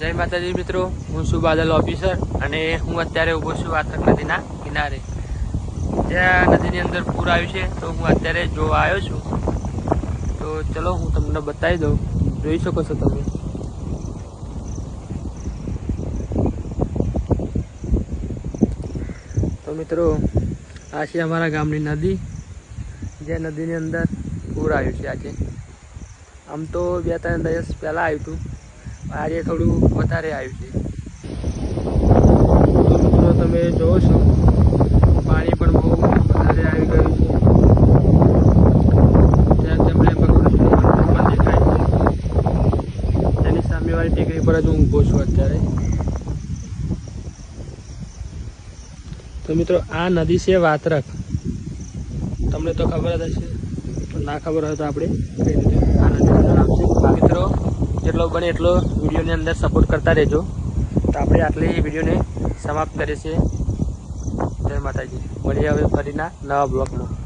જય માતાજી મિત્રો, હું છું બાદલ ઓફિસર અને હું અત્યારે ઊભો છું વાત્રક નદીના કિનારે. જ્યાં નદીની અંદર પૂર આવ્યું છે, તો હું અત્યારે જોવા આવ્યો છું. તો ચલો, હું તમને બતાવી દઉં. જોઈ શકો છો તમે. તો મિત્રો, આ છે અમારા ગામની નદી, જે નદીની અંદર પૂર આવ્યું છે આજે. આમ તો બે ત્રણ દિવસ પહેલાં આવ્યું હતું. આજે થોડું વધારે આવ્યું છે. મિત્રો તમે જોવો છો, પાણી પણ બહુ વધારે આવી ગયું છે. તેની સામેવાળી ટેકરી પર જ હું ઊભો છું અત્યારે. તો મિત્રો, આ નદી છે વાત્રક. તમને તો ખબર જ હશે ના ખબર હોય તો આપણે કહી દઈએ આ નદીનું નામ છે મિત્રો જેટલો બને એટલો વિડીયોની અંદર સપોર્ટ કરતા રહેજો. તો આપણે આટલી વિડીયોને સમાપ્ત કરીએ છીએ. જય માતાજી. મળીએ હવે ફરીના નવા બ્લોગમાં